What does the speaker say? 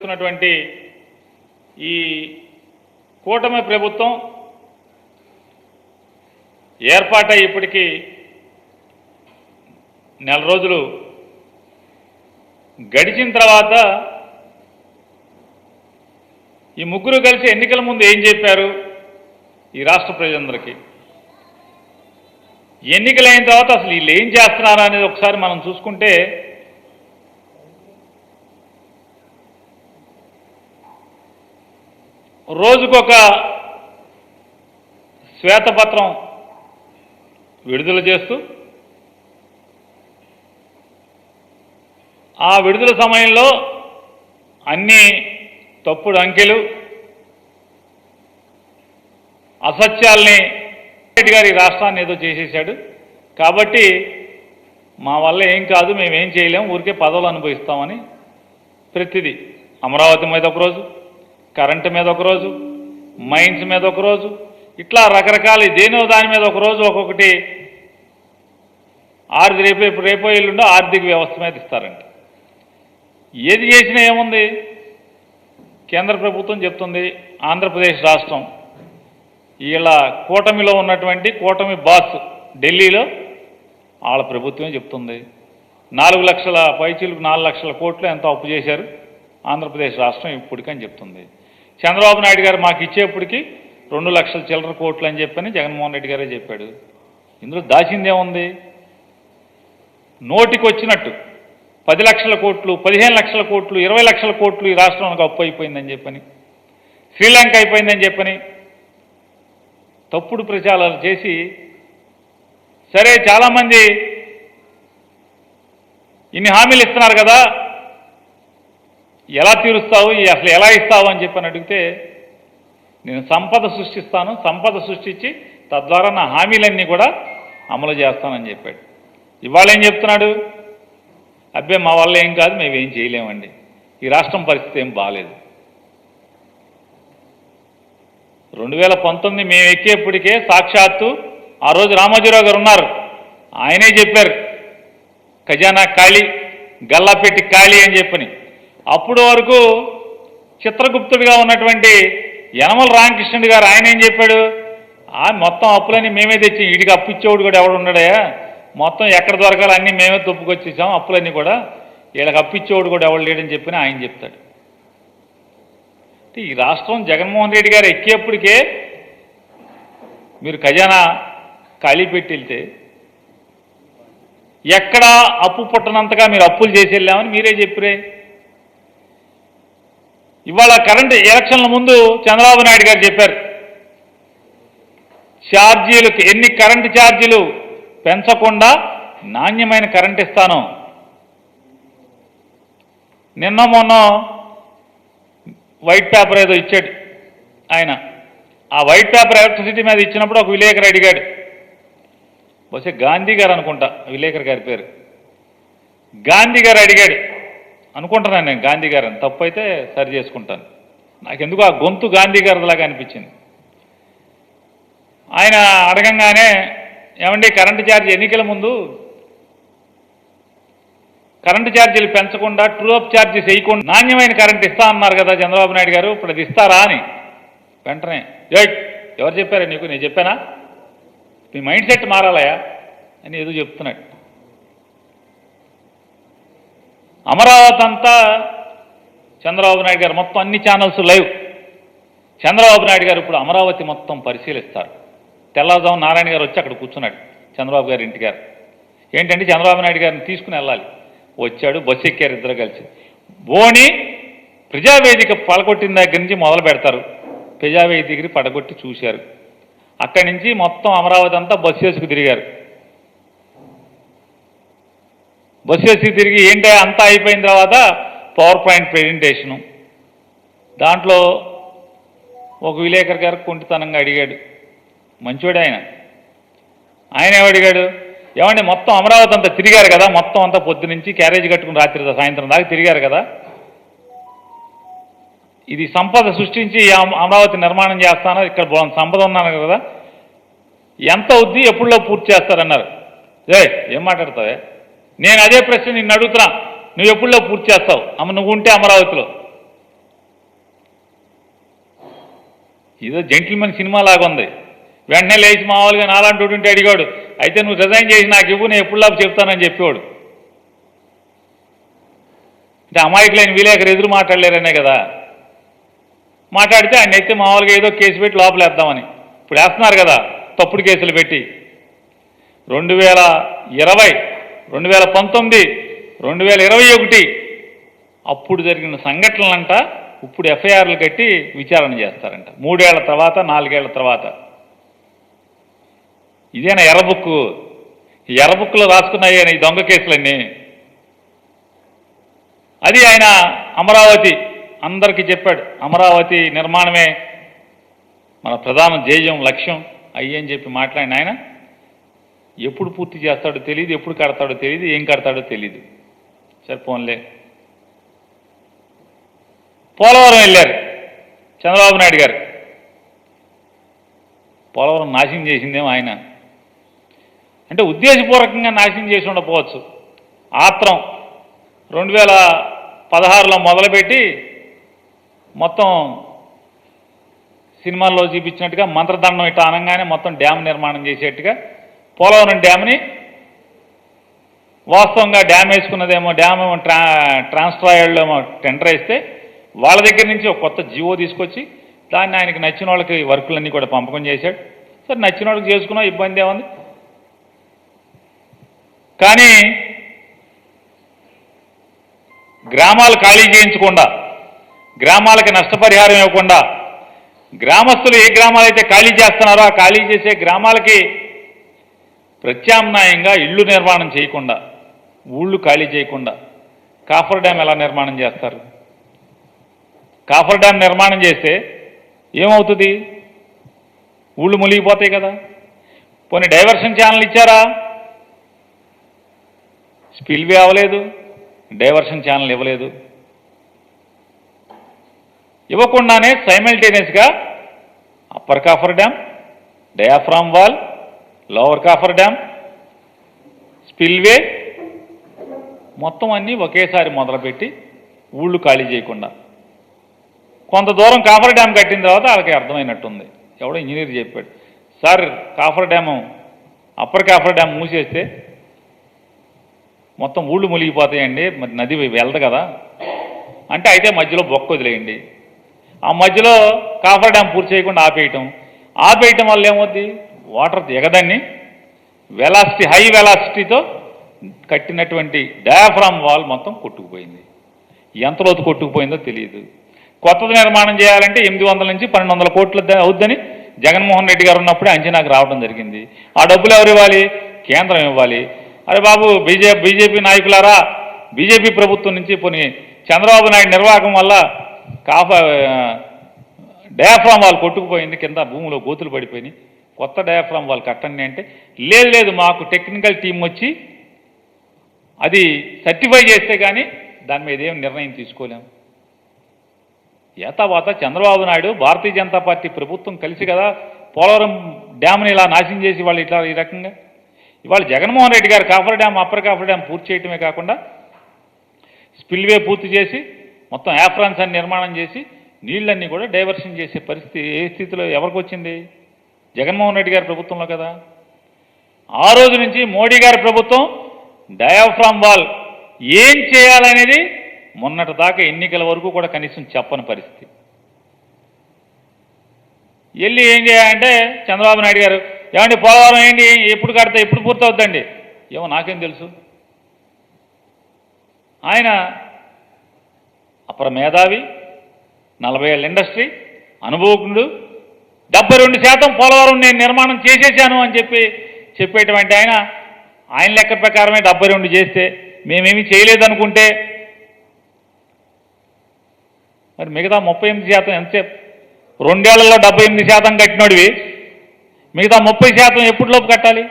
చేస్తున్నటువంటి ఈ కూటమి ప్రభుత్వం ఏర్పాటై ఇప్పటికీ నెల రోజులు గడిచిన తర్వాత ఈ ముగ్గురు కలిసి ఎన్నికల ముందు ఏం చెప్పారు ఈ రాష్ట్ర ప్రజలందరికీ? ఎన్నికలైన తర్వాత అసలు వీళ్ళు ఏం చేస్తున్నారు అనేది ఒకసారి మనం చూసుకుంటే రోజుకొక శ్వేతపత్రం విడుదల చేస్తూ ఆ విడుదల సమయంలో అన్ని తప్పుడు అంకెలు అసత్యాల్ని రెడ్డి గారి రాష్ట్రాన్ని ఏదో చేసేసాడు కాబట్టి మా వల్ల ఏం కాదు మేమేం చేయలేం ఊరికే పదవులు అనుభవిస్తామని ప్రతిదీ. అమరావతి మీద ఒకరోజు కరెంటు మీద ఒకరోజు మైన్స్ మీద ఒకరోజు ఇట్లా రకరకాల దేనో దాని మీద ఒకరోజు ఒక్కొక్కటి ఆర్థిక రేపు రేపో ఎల్లుండో ఆర్థిక వ్యవస్థ మీద ఇస్తారంట. ఏది చేసినా ఏముంది? కేంద్ర ప్రభుత్వం చెప్తుంది ఆంధ్రప్రదేశ్ రాష్ట్రం ఇలా కూటమిలో ఉన్నటువంటి కూటమి బాస్ ఢిల్లీలో వాళ్ళ ప్రభుత్వమే చెప్తుంది. నాలుగు లక్షల పైచీలకు నాలుగు లక్షల కోట్లు ఎంతో అప్పు చేశారు ఆంధ్రప్రదేశ్ రాష్ట్రం ఇప్పటికని చెప్తుంది. చంద్రబాబు నాయుడు గారు మాకు ఇచ్చేప్పటికి రెండు లక్షల చిల్లర కోట్లు అని చెప్పని జగన్మోహన్ రెడ్డి గారే చెప్పాడు. ఇందులో దాచిందేముంది నోటికి వచ్చినట్టు పది లక్షల కోట్లు పదిహేను లక్షల కోట్లు ఇరవై లక్షల కోట్లు ఈ రాష్ట్రానికి అప్పు అయిపోయిందని చెప్పని శ్రీలంక అయిపోయిందని చెప్పని తప్పుడు ప్రచారాలు చేసి సరే చాలామంది ఇన్ని హామీలు ఇస్తున్నారు కదా ఎలా తీరుస్తావు ఈ అసలు ఎలా ఇస్తావు అని చెప్పని అడిగితే నేను సంపద సృష్టిస్తాను సంపద సృష్టించి తద్వారా నా హామీలన్నీ కూడా అమలు చేస్తానని చెప్పాడు. ఇవాళ ఏం చెప్తున్నాడు? అబ్బే మా వల్ల ఏం కాదు మేమేం చేయలేమండి. ఈ రాష్ట్రం పరిస్థితి ఏం బాగాలేదు రెండు వేల పంతొమ్మిది మేము ఎక్కేప్పటికే సాక్షాత్తు ఆ రోజు రామోజీరావు గారు ఉన్నారు. ఆయనే చెప్పారు ఖజానా ఖాళీ గల్లాపెట్టి ఖాళీ అని చెప్పని. అప్పుడు వరకు చిత్రగుప్తుడిగా ఉన్నటువంటి యనమల రామకృష్ణుడు గారు ఆయన ఏం చెప్పాడు? ఆ మొత్తం అప్పులన్నీ మేమే తెచ్చి వీడికి అప్పు ఇచ్చేవాడు కూడా ఎవడు ఉన్నాడయా మొత్తం ఎక్కడ దొరకాలి అన్నీ మేమే తొప్పుకొచ్చేసాం అప్పులన్నీ కూడా వీళ్ళకి అప్పు ఇచ్చేవాడు కూడా ఎవడు లేడని చెప్పిన ఆయన చెప్తాడు. ఈ రాష్ట్రం జగన్మోహన్ రెడ్డి గారు ఎక్కేప్పటికే మీరు ఖజానా ఖాళీ పెట్టి వెళ్తే ఎక్కడా అప్పు పుట్టనంతగా మీరు అప్పులు చేసి వెళ్ళామని మీరే చెప్పిరే. ఇవాళ కరెంట్ ఎలక్షన్ల ముందు చంద్రబాబు నాయుడు గారు చెప్పారు. ఛార్జీలకు ఎన్ని కరెంటు ఛార్జీలు పెంచకుండా నాణ్యమైన కరెంట్ ఇస్తాను. నిన్న మొన్న వైట్ పేపర్ ఏదో ఇచ్చాడు ఆయన. ఆ వైట్ పేపర్ ఎలక్ట్రిసిటీ మీద ఇచ్చినప్పుడు ఒక విలేకరు అడిగాడు. బహుశా గాంధీ గారు అనుకుంటా విలేకరు గారి పేరు. గాంధీ గారు అడిగాడు అనుకుంటున్నాను నేను గాంధీ గారు అని తప్పు అయితే సరి చేసుకుంటాను. నాకెందుకు ఆ గొంతు గాంధీ గారిలాగా అనిపించింది? ఆయన అడగంగానే ఏమండి కరెంటు ఛార్జ్ ఎన్నికల ముందు కరెంటు ఛార్జీలు పెంచకుండా ట్రూ అప్ ఛార్జెస్ వేయకుండా నాణ్యమైన కరెంట్ ఇస్తా అన్నారు కదా చంద్రబాబు నాయుడు గారు ఇప్పుడు అది ఇస్తారా అని. వెంటనే ఎవరు చెప్పారా నీకు? నేను చెప్పానా? మీ మైండ్ సెట్ మారాలయా అని ఏదో చెప్తున్నాడు. అమరావతి అంతా చంద్రబాబు నాయుడు గారు మొత్తం అన్ని ఛానల్స్ లైవ్. చంద్రబాబు నాయుడు గారు ఇప్పుడు అమరావతి మొత్తం పరిశీలిస్తారు. తెల్లవారుజాము నారాయణ గారు వచ్చి అక్కడ కూర్చున్నాడు చంద్రబాబు గారి ఇంటి గారు. ఏంటంటే చంద్రబాబు నాయుడు గారిని తీసుకుని వెళ్ళాలి. వచ్చాడు బస్సు ఎక్కారు ఇద్దరు కలిసి. బోని ప్రజావేదిక పడగొట్టిన దగ్గర నుంచి మొదలు పెడతారు. ప్రజావేదికని పడగొట్టి చూశారు. అక్కడి నుంచి మొత్తం అమరావతి అంతా బస్సు వేసుకు తిరిగారు. బస్సు తిరిగి ఏంటో అంతా అయిపోయిన తర్వాత పవర్ పాయింట్ ప్రజెంటేషను. దాంట్లో ఒక విలేకరు గారు కుంటితనంగా అడిగాడు. మంచివాడు ఆయన. ఆయన ఏమడిగాడు ఏమండి మొత్తం అమరావతి అంతా తిరిగారు కదా మొత్తం అంతా పొద్దు నుంచి క్యారేజ్ కట్టుకుని రాత్రి సాయంత్రం దాకా తిరిగారు కదా. ఇది సంపద సృష్టించి అమరావతి నిర్మాణం చేస్తాను ఇక్కడ సంపద ఉన్నాను కదా. ఎంత అవుద్ది ఎప్పుడులో పూర్తి చేస్తారన్నారు. ఏ ఏం మాట్లాడతావే? నేను అదే ప్రశ్న నిన్ను అడుగుతున్నా. నువ్వు ఎప్పుడులో పూర్తి చేస్తావు? అమ్మ నువ్వు ఉంటే అమరావతిలో. ఏదో జెంటిల్మెన్ సినిమా లాగా ఉంది. వెంటనే లేచి మామూలుగా నాలాంటి ఉంటే అడిగాడు అయితే నువ్వు రిజైన్ చేసి నాకు ఇవ్వు నేను ఎప్పుడులా చెప్తానని చెప్పేవాడు. అంటే అమాయకులైన విలేకరు ఎదురు మాట్లాడలేరనే కదా. మాట్లాడితే ఆయన అయితే మామూలుగా ఏదో కేసు పెట్టి లోపలేద్దామని ఇప్పుడు వేస్తున్నారు కదా తప్పుడు కేసులు పెట్టి. రెండు వేల ఇరవై రెండు వేల పంతొమ్మిది రెండు వేల ఇరవై ఒకటి అప్పుడు జరిగిన సంఘటనలంట ఇప్పుడు ఎఫ్ఐఆర్లు కట్టి విచారణ చేస్తారంట. మూడేళ్ళ తర్వాత నాలుగేళ్ళ తర్వాత. ఇదేనా ఎర్ర బుక్కు ఈ ఈ దొంగ కేసులన్నీ. అది ఆయన అమరావతి అందరికీ చెప్పాడు అమరావతి నిర్మాణమే మన ప్రధాన ధ్యేయం లక్ష్యం అయ్యి అని చెప్పి మాట్లాడిన ఆయన. ఎప్పుడు పూర్తి చేస్తాడో తెలియదు ఎప్పుడు కడతాడో తెలియదు ఏం కడతాడో తెలియదు సరే పోన్లే. పోలవరం వెళ్ళారు చంద్రబాబు నాయుడు గారు. పోలవరం నాశనం చేసిందేమో ఆయన. అంటే ఉద్దేశపూర్వకంగా నాశనం చేసి ఉండకపోవచ్చు. ఆత్రం రెండు వేల పదహారులో మొదలుపెట్టి మొత్తం సినిమాల్లో చూపించినట్టుగా మంత్రదండం ఇట్లా అనగానే మొత్తం డ్యామ్ నిర్మాణం చేసేట్టుగా పోలవరం డ్యామ్ని వాస్తవంగా డ్యామ్ వేసుకున్నదేమో డ్యామ్ ఏమో ట్రా ట్రాన్స్ట్రాయర్లో ఏమో టెండర్ వేస్తే వాళ్ళ దగ్గర నుంచి ఒక కొత్త జీవో తీసుకొచ్చి దాన్ని ఆయనకి నచ్చిన వాళ్ళకి వర్కులన్నీ కూడా పంపకం చేశాడు. సరే నచ్చిన వాళ్ళకి చేసుకున్నా ఇబ్బంది ఏముంది? కానీ గ్రామాలు ఖాళీ చేయించకుండా గ్రామాలకి నష్టపరిహారం ఇవ్వకుండా గ్రామస్తులు ఏ గ్రామాలైతే ఖాళీ చేస్తున్నారో ఆ ఖాళీ చేసే గ్రామాలకి ప్రత్యామ్నాయంగా ఇళ్ళు నిర్మాణం చేయకుండా ఊళ్ళు ఖాళీ చేయకుండా కాఫర్ డ్యామ్ ఎలా నిర్మాణం చేస్తారు? కాఫర్ డ్యామ్ నిర్మాణం చేస్తే ఏమవుతుంది? ఊళ్ళు మునిగిపోతాయి కదా. పోనీ డైవర్షన్ ఛానల్ ఇచ్చారా? స్పిల్వే అవ్వలేదు డైవర్షన్ ఛానల్ ఇవ్వలేదు. ఇవ్వకుండానే సైమల్టేనియస్గా upper coffer dam diaphragm wall lower coffer dam spillway మొత్తం అన్నీ ఒకేసారి మొదలుపెట్టి ఊళ్ళు ఖాళీ చేయకుండా. కొంత దూరం కాఫర్ డ్యామ్ కట్టిన తర్వాత వాళ్ళకి అర్థమైనట్టుంది. ఎవడో ఇంజనీర్ చెప్పాడు sir coffer dam upper coffer dam మూసేస్తే మొత్తం ఊళ్ళు మునిగిపోతాయండి. మరి నది వెళ్ళదు కదా. అంటే అయితే మధ్యలో బొక్క వదిలేయండి. ఆ మధ్యలో కాఫర్ డ్యామ్ పూర్తి చేయకుండా ఆపేయటం. ఆపేయటం వల్ల ఏమవుద్ది? వాటర్ దిగదాన్ని వెలాసిటీ హై వెలాసిటీతో కట్టినటువంటి డయాఫ్రామ్ వాల్ మొత్తం కొట్టుకుపోయింది. ఎంత లోతు కొట్టుకుపోయిందో తెలియదు. కొత్తది నిర్మాణం చేయాలంటే ఎనిమిది వందల నుంచి పన్నెండు వందల కోట్లు అవుద్దని జగన్మోహన్ రెడ్డి గారు ఉన్నప్పుడే అంచనాకు రావడం జరిగింది. ఆ డబ్బులు ఎవరు ఇవ్వాలి? కేంద్రం ఇవ్వాలి. అరే బాబు బీజే బీజేపీ నాయకులారా బీజేపీ ప్రభుత్వం నుంచి పోనీ చంద్రబాబు నాయుడు నిర్వాహకం వల్ల కాఫ డయాఫ్రామ్ వాల్ కొట్టుకుపోయింది కింద భూమిలో గోతులు పడిపోయినాయి. కొత్త డయాఫ్రామ్ వాళ్ళు కట్టండి అంటే లేదు లేదు మాకు టెక్నికల్ టీం వచ్చి అది సర్టిఫై చేస్తే కానీ దాని మీద ఏం నిర్ణయం తీసుకోలేము. ఏతావాత చంద్రబాబు నాయుడు భారతీయ జనతా పార్టీ ప్రభుత్వం కలిసి కదా పోలవరం డ్యామ్ని ఇలా నాశనం చేసి వాళ్ళు ఇట్లా ఈ రకంగా. ఇవాళ జగన్మోహన్ రెడ్డి గారు coffer dam upper coffer dam పూర్తి చేయటమే కాకుండా స్పిల్వే పూర్తి చేసి మొత్తం యాఫ్రాన్స్ అని నిర్మాణం చేసి నీళ్ళన్నీ కూడా డైవర్షన్ చేసే పరిస్థితి ఏ స్థితిలో ఎవరికి వచ్చింది? జగన్మోహన్ రెడ్డి గారి ప్రభుత్వంలో కదా. ఆ రోజు నుంచి మోడీ గారి ప్రభుత్వం డయాఫ్రామ్ వాల్ ఏం చేయాలనేది మొన్నటి దాకా ఎన్నికల వరకు కూడా కనీసం చెప్పని పరిస్థితి. వెళ్ళి ఏం చేయాలంటే చంద్రబాబు నాయుడు గారు ఏమండి పోలవరం ఏంటి? ఎప్పుడు కడితే ఎప్పుడు పూర్తవుద్దండి? ఏమో నాకేం తెలుసు. ఆయన అపర మేధావి నలభై ఏళ్ళ ఇండస్ట్రీ అనుభవజ్ఞుడు డెబ్బై రెండు శాతం పోలవరం నేను నిర్మాణం చేసేసాను అని చెప్పి చెప్పేటువంటి ఆయన ఆయన లెక్క ప్రకారమే డెబ్బై రెండు చేస్తే మేమేమి చేయలేదనుకుంటే మరి మిగతా ముప్పై ఎనిమిది శాతం ఎంతసేపు రెండేళ్ళలో డెబ్బై ఎనిమిది శాతం కట్టినోడివి. మిగతా ముప్పై శాతం ఎప్పటిలోపు కట్టాలి?